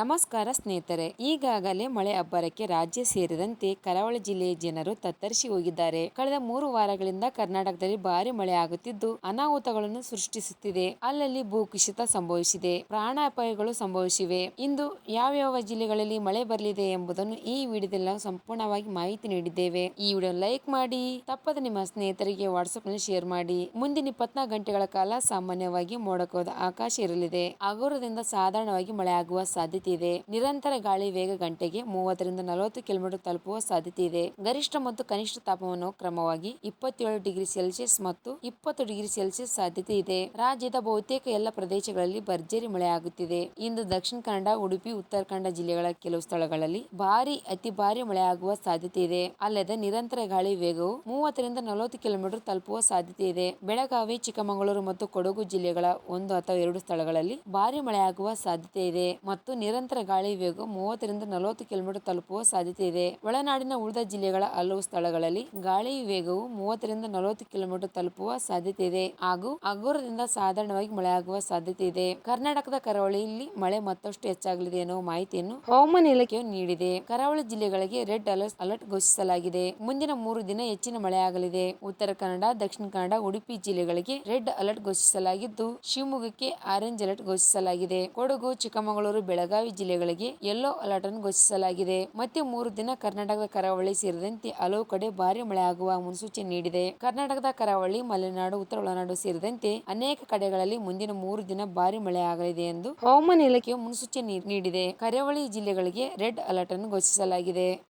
ನಮಸ್ಕಾರ ಸ್ನೇಹಿತರೆ, ಈಗಾಗಲೇ ಮಳೆ ಅಬ್ಬರಕ್ಕೆ ರಾಜ್ಯ ಸೇರಿದಂತೆ ಕರಾವಳಿ ಜಿಲ್ಲೆಯ ಜನರು ತತ್ತರಿಸಿ ಹೋಗಿದ್ದಾರೆ. ಕಳೆದ ಮೂರು ವಾರಗಳಿಂದ ಕರ್ನಾಟಕದಲ್ಲಿ ಭಾರಿ ಮಳೆ ಆಗುತ್ತಿದ್ದು, ಅನಾಹುತಗಳನ್ನು ಸೃಷ್ಟಿಸುತ್ತಿದೆ. ಅಲ್ಲಲ್ಲಿ ಭೂಕುಸಿತ ಸಂಭವಿಸಿದೆ, ಪ್ರಾಣಾಪಾಯಗಳು ಸಂಭವಿಸಿವೆ. ಇಂದು ಯಾವ ಯಾವ ಜಿಲ್ಲೆಗಳಲ್ಲಿ ಮಳೆ ಬರಲಿದೆ ಎಂಬುದನ್ನು ಈ ವಿಡಿಯೋದಲ್ಲಿ ನಾವು ಸಂಪೂರ್ಣವಾಗಿ ಮಾಹಿತಿ ನೀಡಿದ್ದೇವೆ. ಈ ವಿಡಿಯೋ ಲೈಕ್ ಮಾಡಿ, ತಪ್ಪದ ನಿಮ್ಮ ಸ್ನೇಹಿತರಿಗೆ ವಾಟ್ಸ್ಆಪ್ನಲ್ಲಿ ಶೇರ್ ಮಾಡಿ. ಮುಂದಿನ ಇಪ್ಪತ್ನಾಲ್ಕು ಗಂಟೆಗಳ ಕಾಲ ಸಾಮಾನ್ಯವಾಗಿ ಮೋಡಕವಾದ ಆಕಾಶ ಇರಲಿದೆ. ಹಗುರದಿಂದ ಸಾಧಾರಣವಾಗಿ ಮಳೆ ಆಗುವ ಸಾಧ್ಯತೆ ಇದೆ ನಿರಂತರ ಗಾಳಿ ವೇಗ ಗಂಟೆಗೆ ಮೂವತ್ತರಿಂದ ನಲವತ್ತು ಕಿಲೋಮೀಟರ್ ತಲುಪುವ ಸಾಧ್ಯತೆ ಇದೆ ಗರಿಷ್ಠ ಮತ್ತು ಕನಿಷ್ಠ ತಾಪಮಾನವು ಕ್ರಮವಾಗಿ ಇಪ್ಪತ್ತೇಳು ಡಿಗ್ರಿ ಸೆಲ್ಸಿಯಸ್ ಮತ್ತು ಇಪ್ಪತ್ತು ಡಿಗ್ರಿ ಸೆಲ್ಸಿಯಸ್ ಸಾಧ್ಯತೆ ಇದೆ ರಾಜ್ಯದ ಬಹುತೇಕ ಎಲ್ಲ ಪ್ರದೇಶಗಳಲ್ಲಿ ಭರ್ಜರಿ ಮಳೆಯಾಗುತ್ತಿದೆ. ಇಂದು ದಕ್ಷಿಣ ಕನ್ನಡ, ಉಡುಪಿ ಉತ್ತರ ಕನ್ನಡ ಜಿಲ್ಲೆಗಳ ಕೆಲವು ಸ್ಥಳಗಳಲ್ಲಿ ಭಾರಿ, ಅತಿ ಭಾರಿ ಮಳೆಯಾಗುವ ಸಾಧ್ಯತೆ ಇದೆ ಅಲ್ಲದೆ ನಿರಂತರ ಗಾಳಿ ವೇಗವು ಮೂವತ್ತರಿಂದ ನಲವತ್ತು ಕಿಲೋಮೀಟರ್ ತಲುಪುವ ಸಾಧ್ಯತೆ ಇದೆ ಬೆಳಗಾವಿ, ಚಿಕ್ಕಮಗಳೂರು ಮತ್ತು ಕೊಡಗು ಜಿಲ್ಲೆಗಳ ಒಂದು ಅಥವಾ ಎರಡು ಸ್ಥಳಗಳಲ್ಲಿ ಭಾರಿ ಮಳೆಯಾಗುವ ಸಾಧ್ಯತೆ ಇದೆ ಮತ್ತು ನಿರಂತರ ಗಾಳಿ ವೇಗ ಮೂವತ್ತರಿಂದ ನಲವತ್ತು ಕಿಲೋಮೀಟರ್ ತಲುಪುವ ಸಾಧ್ಯತೆ ಇದೆ. ಒಳನಾಡಿನ ಉಳಿದ ಜಿಲ್ಲೆಗಳ ಹಲವು ಸ್ಥಳಗಳಲ್ಲಿ ಗಾಳಿ ವೇಗವು ಮೂವತ್ತರಿಂದ ನಲವತ್ತು ಕಿಲೋಮೀಟರ್ ತಲುಪುವ ಸಾಧ್ಯತೆ ಇದೆ. ಹಾಗೂ ಹಗುರದಿಂದ ಸಾಧಾರಣವಾಗಿ ಮಳೆಯಾಗುವ ಸಾಧ್ಯತೆ ಇದೆ. ಕರ್ನಾಟಕದ ಕರಾವಳಿಯಲ್ಲಿ ಮಳೆ ಮತ್ತಷ್ಟು ಹೆಚ್ಚಾಗಲಿದೆ ಎನ್ನುವ ಮಾಹಿತಿಯನ್ನು ಹವಾಮಾನ ಇಲಾಖೆಯು ನೀಡಿದೆ. ಕರಾವಳಿ ಜಿಲ್ಲೆಗಳಿಗೆ ರೆಡ್ ಅಲರ್ಟ್ ಅಲರ್ಟ್ ಘೋಷಿಸಲಾಗಿದೆ. ಮುಂದಿನ ಮೂರು ದಿನ ಹೆಚ್ಚಿನ ಮಳೆಯಾಗಲಿದೆ. ಉತ್ತರ ಕನ್ನಡ, ದಕ್ಷಿಣ ಕನ್ನಡ, ಉಡುಪಿ ಜಿಲ್ಲೆಗಳಿಗೆ ರೆಡ್ ಅಲರ್ಟ್ ಘೋಷಿಸಲಾಗಿದ್ದು, ಶಿವಮೊಗ್ಗಕ್ಕೆ ಆರೆಂಜ್ ಅಲರ್ಟ್ ಘೋಷಿಸಲಾಗಿದೆ. ಕೊಡಗು, ಚಿಕ್ಕಮಗಳೂರು ಬೆಳಗಾವಿ ಜಿಲ್ಲೆಗಳಿಗೆ ಯೆಲ್ಲೋ ಅಲರ್ಟ್ ಅನ್ನು ಘೋಷಿಸಲಾಗಿದೆ. ಮತ್ತೆ ಮೂರು ದಿನ ಕರ್ನಾಟಕದ ಕರಾವಳಿ ಸೇರಿದಂತೆ ಹಲವು ಕಡೆ ಭಾರಿ ಮಳೆ ಆಗುವ ಮುನ್ಸೂಚನೆ ನೀಡಿದೆ. ಕರ್ನಾಟಕದ ಕರಾವಳಿ, ಮಲೆನಾಡು, ಉತ್ತರ ಒಳನಾಡು ಸೇರಿದಂತೆ ಅನೇಕ ಕಡೆಗಳಲ್ಲಿ ಮುಂದಿನ ಮೂರು ದಿನ ಭಾರಿ ಮಳೆ ಆಗಲಿದೆ ಎಂದು ಹವಾಮಾನ ಇಲಾಖೆಯು ಮುನ್ಸೂಚನೆ ನೀಡಿದೆ. ಕರಾವಳಿ ಜಿಲ್ಲೆಗಳಿಗೆ ರೆಡ್ ಅಲರ್ಟ್ ಅನ್ನು ಘೋಷಿಸಲಾಗಿದೆ.